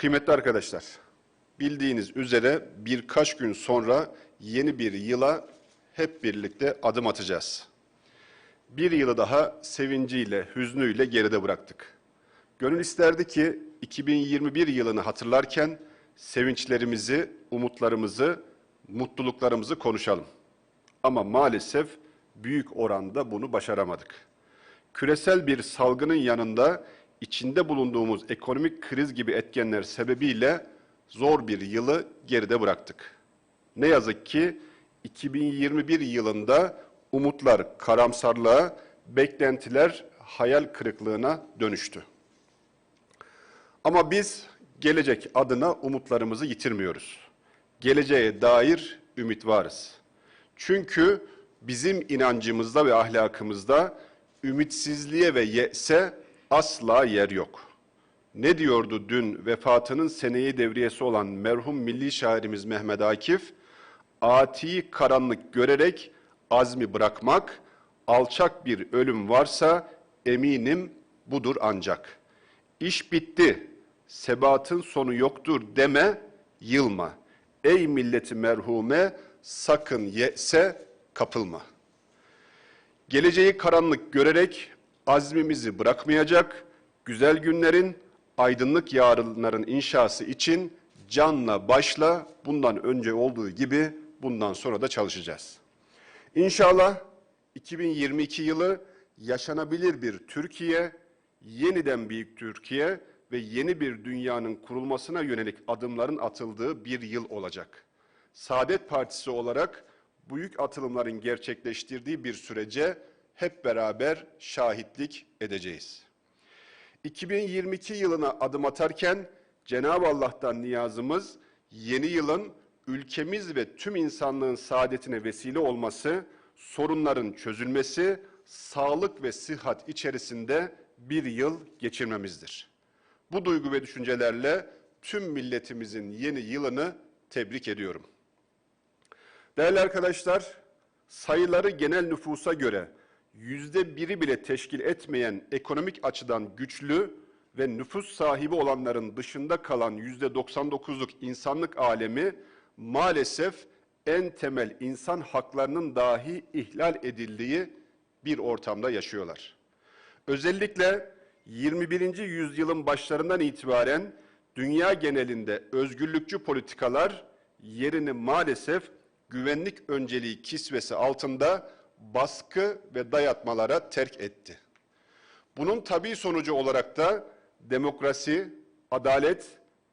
Kıymetli arkadaşlar, bildiğiniz üzere birkaç gün sonra yeni bir yıla hep birlikte adım atacağız. Bir yılı daha sevinciyle, hüznüyle geride bıraktık. Gönül isterdi ki 2021 yılını hatırlarken sevinçlerimizi, umutlarımızı, mutluluklarımızı konuşalım. Ama maalesef büyük oranda bunu başaramadık. Küresel bir salgının yanında içinde bulunduğumuz ekonomik kriz gibi etkenler sebebiyle zor bir yılı geride bıraktık. Ne yazık ki 2021 yılında umutlar karamsarlığa, beklentiler hayal kırıklığına dönüştü. Ama biz gelecek adına umutlarımızı yitirmiyoruz. Geleceğe dair ümit varız. Çünkü bizim inancımızda ve ahlakımızda ümitsizliğe ve yese asla yer yok. Ne diyordu dün vefatının seneyi devriyesi olan merhum milli şairimiz Mehmet Akif? Ati karanlık görerek azmi bırakmak, alçak bir ölüm varsa eminim budur ancak. İş bitti, sebatın sonu yoktur deme, yılma. Ey milleti merhume, sakın yese kapılma. Geleceği karanlık görerek azmimizi bırakmayacak, güzel günlerin, aydınlık yarınların inşası için canla başla bundan önce olduğu gibi bundan sonra da çalışacağız. İnşallah 2022 yılı yaşanabilir bir Türkiye, yeniden büyük Türkiye ve yeni bir dünyanın kurulmasına yönelik adımların atıldığı bir yıl olacak. Saadet Partisi olarak büyük atılımların gerçekleştirdiği bir sürece hep beraber şahitlik edeceğiz. 2022 yılına adım atarken Cenab-ı Allah'tan niyazımız yeni yılın ülkemiz ve tüm insanlığın saadetine vesile olması, sorunların çözülmesi, sağlık ve sıhhat içerisinde bir yıl geçirmemizdir. Bu duygu ve düşüncelerle tüm milletimizin yeni yılını tebrik ediyorum. Değerli arkadaşlar, sayıları genel nüfusa göre yüzde biri bile teşkil etmeyen ekonomik açıdan güçlü ve nüfus sahibi olanların dışında kalan yüzde 99'luk insanlık alemi maalesef en temel insan haklarının dahi ihlal edildiği bir ortamda yaşıyorlar. Özellikle 21. yüzyılın başlarından itibaren dünya genelinde özgürlükçü politikalar yerini maalesef güvenlik önceliği kisvesi altında baskı ve dayatmalara terk etti. Bunun tabii sonucu olarak da demokrasi, adalet,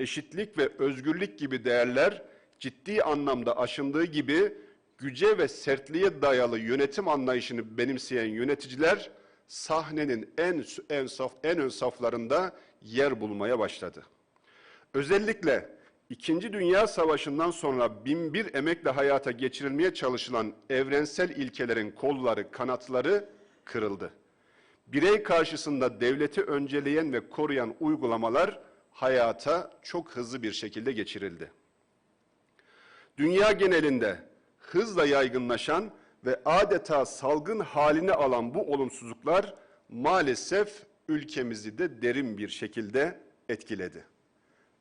eşitlik ve özgürlük gibi değerler ciddi anlamda aşındığı gibi güce ve sertliğe dayalı yönetim anlayışını benimseyen yöneticiler sahnenin en en saf en ön saflarında yer bulmaya başladı. Özellikle İkinci Dünya Savaşı'ndan sonra binbir emekle hayata geçirilmeye çalışılan evrensel ilkelerin kolları, kanatları kırıldı. Birey karşısında devleti önceleyen ve koruyan uygulamalar hayata çok hızlı bir şekilde geçirildi. Dünya genelinde hızla yaygınlaşan ve adeta salgın halini alan bu olumsuzluklar maalesef ülkemizi de derin bir şekilde etkiledi.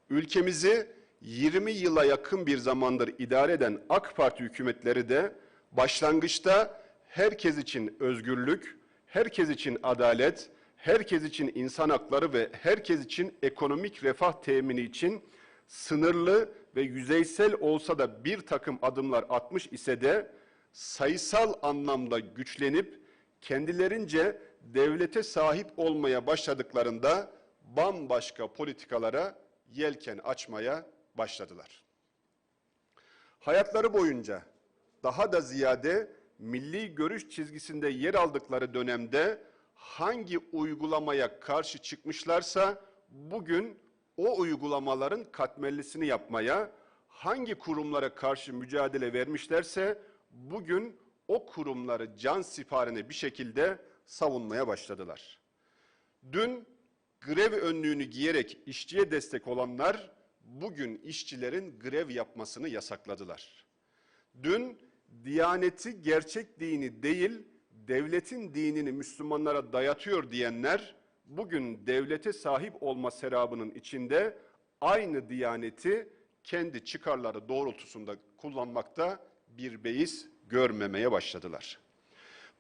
Ülkemizi 20 yıla yakın bir zamandır idare eden AK Parti hükümetleri de başlangıçta herkes için özgürlük, herkes için adalet, herkes için insan hakları ve herkes için ekonomik refah temini için sınırlı ve yüzeysel olsa da bir takım adımlar atmış ise de sayısal anlamda güçlenip kendilerince devlete sahip olmaya başladıklarında bambaşka politikalara yelken açmaya başladılar. Hayatları boyunca daha da ziyade milli görüş çizgisinde yer aldıkları dönemde hangi uygulamaya karşı çıkmışlarsa bugün o uygulamaların katmerlisini yapmaya, hangi kurumlara karşı mücadele vermişlerse bugün o kurumları can siparine bir şekilde savunmaya başladılar. Dün grev önlüğünü giyerek işçiye destek olanlar bugün işçilerin grev yapmasını yasakladılar. Dün Diyaneti gerçek dini değil, devletin dinini Müslümanlara dayatıyor diyenler bugün devlete sahip olma serabının içinde aynı diyaneti kendi çıkarları doğrultusunda kullanmakta bir beis görmemeye başladılar.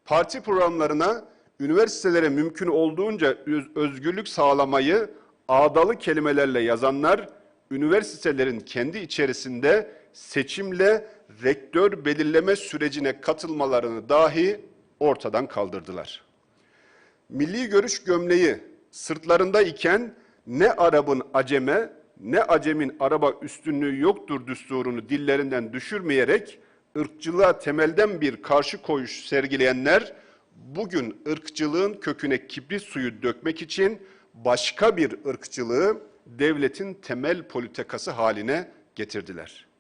Parti programlarına üniversitelere mümkün olduğunca öz- özgürlük sağlamayı ağdalı kelimelerle yazanlar, üniversitelerin kendi içerisinde seçimle rektör belirleme sürecine katılmalarını dahi ortadan kaldırdılar. Milli görüş gömleği sırtlarında iken ne Arap'ın aceme ne Acem'in Arap'a üstünlüğü yoktur düsturunu dillerinden düşürmeyerek ırkçılığa temelden bir karşı koyuş sergileyenler bugün ırkçılığın köküne kibrit suyu dökmek için başka bir ırkçılığı devletin temel politikası haline getirdiler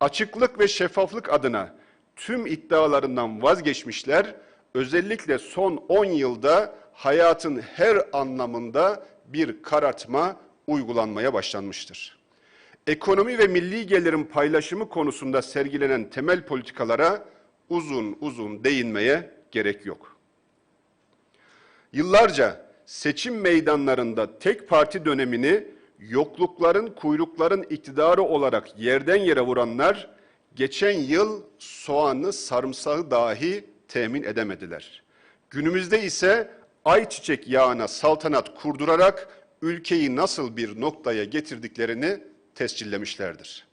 açıklık ve şeffaflık adına tüm iddialarından vazgeçmişler, özellikle son 10 yılda hayatın her anlamında bir karartma uygulanmaya başlanmıştır. Ekonomi ve milli gelirin paylaşımı konusunda sergilenen temel politikalara uzun uzun değinmeye gerek yok. Yıllarca seçim meydanlarında tek parti dönemini yoklukların, kuyrukların iktidarı olarak yerden yere vuranlar geçen yıl soğanı, sarımsağı dahi temin edemediler. Günümüzde ise ayçiçek yağına saltanat kurdurarak ülkeyi nasıl bir noktaya getirdiklerini tescillemişlerdir.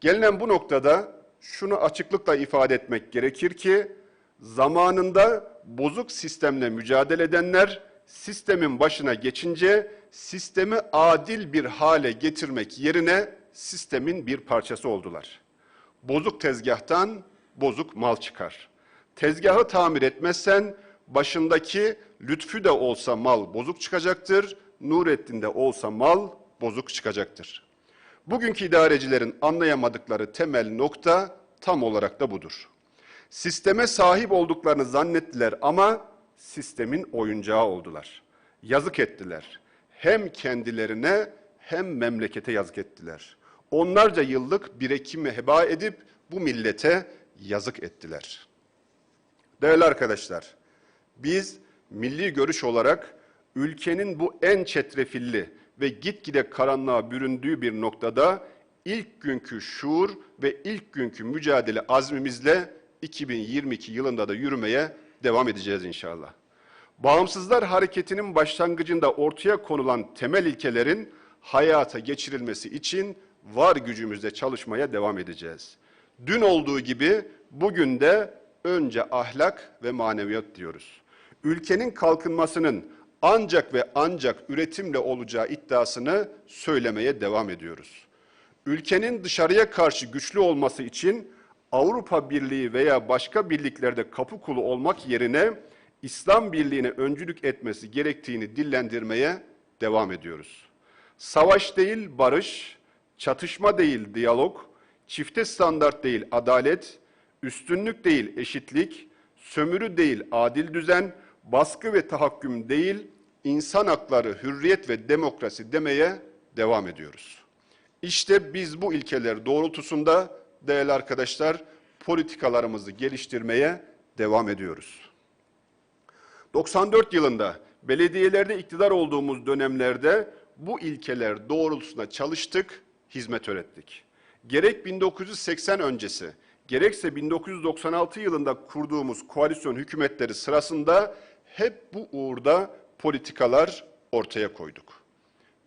Gelinen bu noktada şunu açıklıkla ifade etmek gerekir ki zamanında bozuk sistemle mücadele edenler sistemin başına geçince sistemi adil bir hale getirmek yerine sistemin bir parçası oldular. Bozuk tezgahtan bozuk mal çıkar. Tezgahı tamir etmezsen başındaki lütfü de olsa mal bozuk çıkacaktır. Nurettin de olsa mal bozuk çıkacaktır. Bugünkü idarecilerin anlayamadıkları temel nokta tam olarak da budur. Sisteme sahip olduklarını zannettiler ama sistemin oyuncağı oldular. Yazık ettiler. Hem kendilerine hem memlekete yazık ettiler. Onlarca yıllık birikimi heba edip bu millete yazık ettiler. Değerli arkadaşlar, biz milli görüş olarak ülkenin bu en çetrefilli ve gitgide karanlığa büründüğü bir noktada ilk günkü şuur ve ilk günkü mücadele azmimizle 2022 yılında da yürümeye devam edeceğiz inşallah. Bağımsızlar hareketinin başlangıcında ortaya konulan temel ilkelerin hayata geçirilmesi için var gücümüzle çalışmaya devam edeceğiz. Dün olduğu gibi bugün de önce ahlak ve maneviyat diyoruz. Ülkenin kalkınmasının ancak ve ancak üretimle olacağı iddiasını söylemeye devam ediyoruz. Ülkenin dışarıya karşı güçlü olması için Avrupa Birliği veya başka birliklerde kapı kulu olmak yerine İslam Birliği'ne öncülük etmesi gerektiğini dillendirmeye devam ediyoruz. Savaş değil barış, çatışma değil diyalog, çifte standart değil adalet, üstünlük değil eşitlik, sömürü değil adil düzen, baskı ve tahakküm değil insan hakları, hürriyet ve demokrasi demeye devam ediyoruz. İşte biz bu ilkeler doğrultusunda değerli arkadaşlar politikalarımızı geliştirmeye devam ediyoruz. 94 yılında belediyelerde iktidar olduğumuz dönemlerde bu ilkeler doğrultusunda çalıştık, hizmet öğrettik. Gerek 1980 öncesi, gerekse 1996 yılında kurduğumuz koalisyon hükümetleri sırasında hep bu uğurda politikalar ortaya koyduk.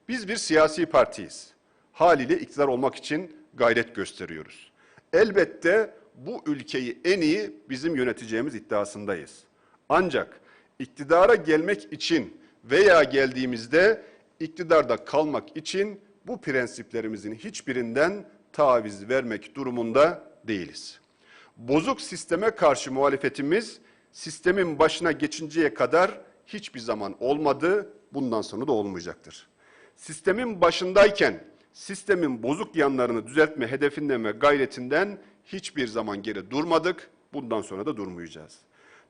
Biz bir siyasi partiyiz. Haliyle iktidar olmak için gayret gösteriyoruz. Elbette bu ülkeyi en iyi bizim yöneteceğimiz iddiasındayız. Ancak iktidara gelmek için veya geldiğimizde iktidarda kalmak için bu prensiplerimizin hiçbirinden taviz vermek durumunda değiliz. Bozuk sisteme karşı muhalefetimiz sistemin başına geçinceye kadar hiçbir zaman olmadı, bundan sonra da olmayacaktır. Sistemin başındayken sistemin bozuk yanlarını düzeltme hedefinden ve gayretinden hiçbir zaman geri durmadık, bundan sonra da durmayacağız.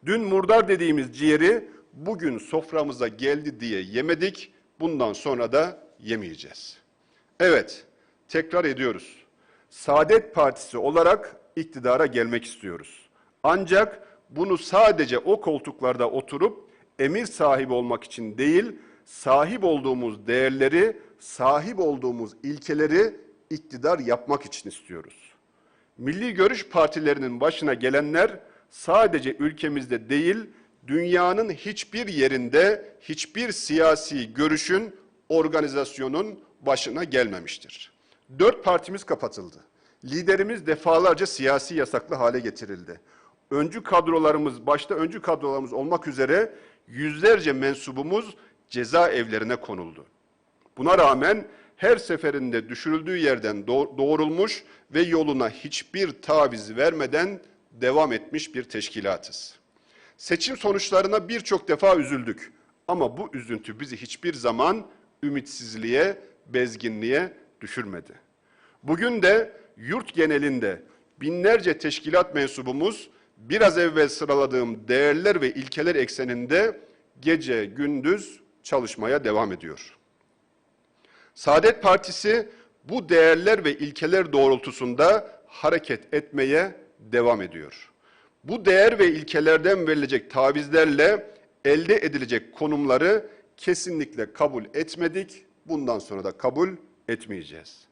Dün murdar dediğimiz ciğeri bugün soframıza geldi diye yemedik, bundan sonra da yemeyeceğiz. Evet, tekrar ediyoruz. Saadet Partisi olarak iktidara gelmek istiyoruz. Ancak bunu sadece o koltuklarda oturup emir sahibi olmak için değil, sahip olduğumuz değerleri sahip olduğumuz ilkeleri iktidar yapmak için istiyoruz. Milli görüş partilerinin başına gelenler sadece ülkemizde değil, dünyanın hiçbir yerinde hiçbir siyasi görüşün, organizasyonun başına gelmemiştir. Dört partimiz kapatıldı. Liderimiz defalarca siyasi yasaklı hale getirildi. Öncü kadrolarımız, başta öncü kadrolarımız olmak üzere yüzlerce mensubumuz cezaevlerine konuldu. Buna rağmen her seferinde düşürüldüğü yerden doğ- doğrulmuş ve yoluna hiçbir taviz vermeden devam etmiş bir teşkilatız. Seçim sonuçlarına birçok defa üzüldük. Ama bu üzüntü bizi hiçbir zaman ümitsizliğe, bezginliğe düşürmedi. Bugün de yurt genelinde binlerce teşkilat mensubumuz biraz evvel sıraladığım değerler ve ilkeler ekseninde gece gündüz çalışmaya devam ediyor. Saadet Partisi bu değerler ve ilkeler doğrultusunda hareket etmeye devam ediyor. Bu değer ve ilkelerden verilecek tavizlerle elde edilecek konumları kesinlikle kabul etmedik. Bundan sonra da kabul etmeyeceğiz.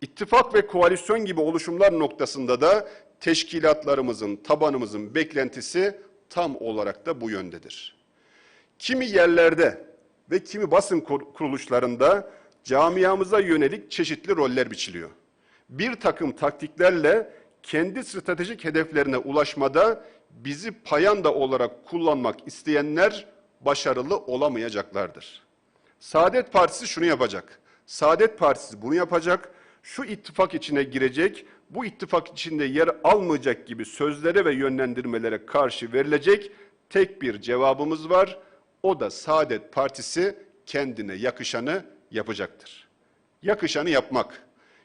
İttifak ve koalisyon gibi oluşumlar noktasında da teşkilatlarımızın, tabanımızın beklentisi tam olarak da bu yöndedir. Kimi yerlerde ve kimi basın kur- kuruluşlarında camiamıza yönelik çeşitli roller biçiliyor. Bir takım taktiklerle kendi stratejik hedeflerine ulaşmada bizi payanda olarak kullanmak isteyenler başarılı olamayacaklardır. Saadet Partisi şunu yapacak. Saadet Partisi bunu yapacak. Şu ittifak içine girecek, bu ittifak içinde yer almayacak gibi sözlere ve yönlendirmelere karşı verilecek tek bir cevabımız var. O da Saadet Partisi kendine yakışanı yapacaktır. Yakışanı yapmak,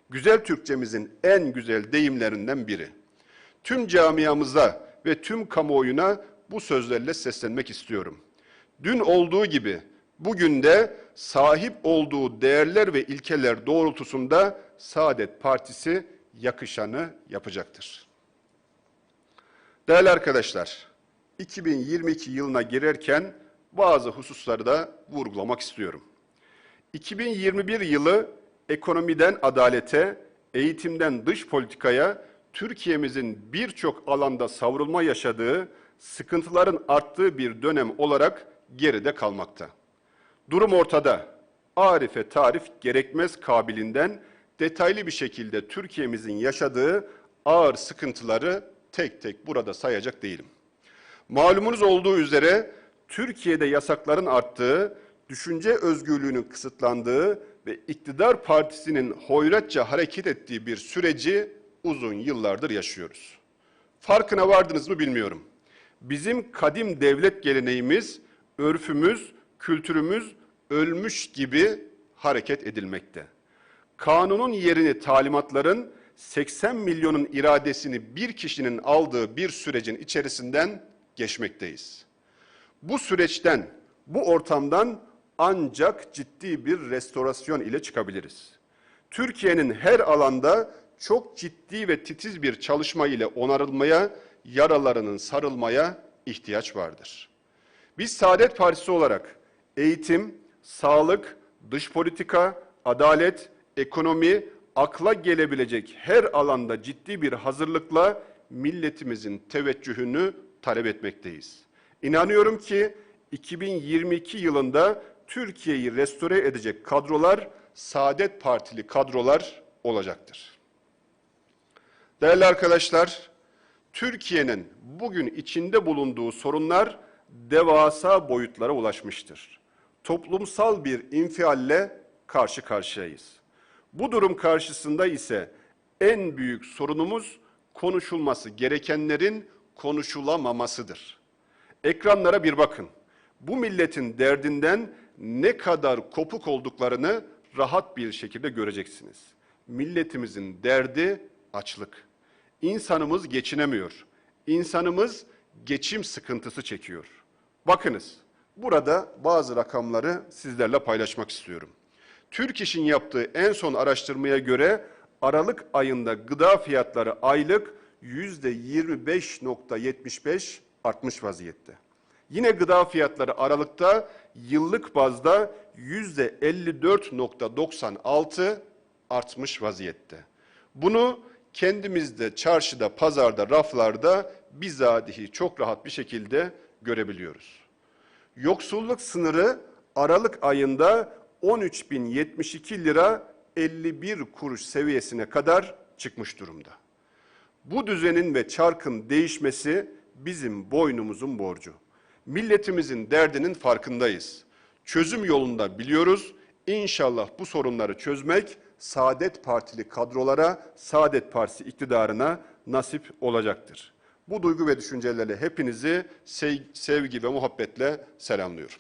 güzel Türkçemizin en güzel deyimlerinden biri. Tüm camiamıza ve tüm kamuoyuna bu sözlerle seslenmek istiyorum. Dün olduğu gibi bugün de sahip olduğu değerler ve ilkeler doğrultusunda Saadet Partisi yakışanı yapacaktır. Değerli arkadaşlar, 2022 yılına girerken bazı hususları da vurgulamak istiyorum. 2021 yılı ekonomiden adalete, eğitimden dış politikaya Türkiye'mizin birçok alanda savrulma yaşadığı, sıkıntıların arttığı bir dönem olarak geride kalmakta. Durum ortada. Arife tarif gerekmez kabilinden detaylı bir şekilde Türkiye'mizin yaşadığı ağır sıkıntıları tek tek burada sayacak değilim. Malumunuz olduğu üzere Türkiye'de yasakların arttığı, düşünce özgürlüğünün kısıtlandığı ve iktidar partisinin hoyratça hareket ettiği bir süreci uzun yıllardır yaşıyoruz. Farkına vardınız mı bilmiyorum. Bizim kadim devlet geleneğimiz, örfümüz, kültürümüz ölmüş gibi hareket edilmekte. Kanunun yerini talimatların 80 milyonun iradesini bir kişinin aldığı bir sürecin içerisinden geçmekteyiz. Bu süreçten, bu ortamdan ancak ciddi bir restorasyon ile çıkabiliriz. Türkiye'nin her alanda çok ciddi ve titiz bir çalışma ile onarılmaya, yaralarının sarılmaya ihtiyaç vardır. Biz Saadet Partisi olarak eğitim, sağlık, dış politika, adalet, ekonomi, akla gelebilecek her alanda ciddi bir hazırlıkla milletimizin teveccühünü talep etmekteyiz. İnanıyorum ki 2022 yılında Türkiye'yi restore edecek kadrolar Saadet Partili kadrolar olacaktır. Değerli arkadaşlar, Türkiye'nin bugün içinde bulunduğu sorunlar devasa boyutlara ulaşmıştır. Toplumsal bir infialle karşı karşıyayız. Bu durum karşısında ise en büyük sorunumuz konuşulması gerekenlerin konuşulamamasıdır. Ekranlara bir bakın. Bu milletin derdinden ne kadar kopuk olduklarını rahat bir şekilde göreceksiniz. Milletimizin derdi açlık. İnsanımız geçinemiyor. İnsanımız geçim sıkıntısı çekiyor. Bakınız, burada bazı rakamları sizlerle paylaşmak istiyorum. Türk İş'in yaptığı en son araştırmaya göre Aralık ayında gıda fiyatları aylık yüzde 25.75 artmış vaziyette. Yine gıda fiyatları Aralık'ta yıllık bazda yüzde 54.96 artmış vaziyette. Bunu kendimizde çarşıda, pazarda, raflarda bizatihi çok rahat bir şekilde görebiliyoruz. Yoksulluk sınırı Aralık ayında 13.072 lira 51 kuruş seviyesine kadar çıkmış durumda. Bu düzenin ve çarkın değişmesi bizim boynumuzun borcu. Milletimizin derdinin farkındayız. Çözüm yolunda biliyoruz. İnşallah bu sorunları çözmek Saadet Partili kadrolara, Saadet Partisi iktidarına nasip olacaktır. Bu duygu ve düşüncelerle hepinizi sevgi ve muhabbetle selamlıyorum.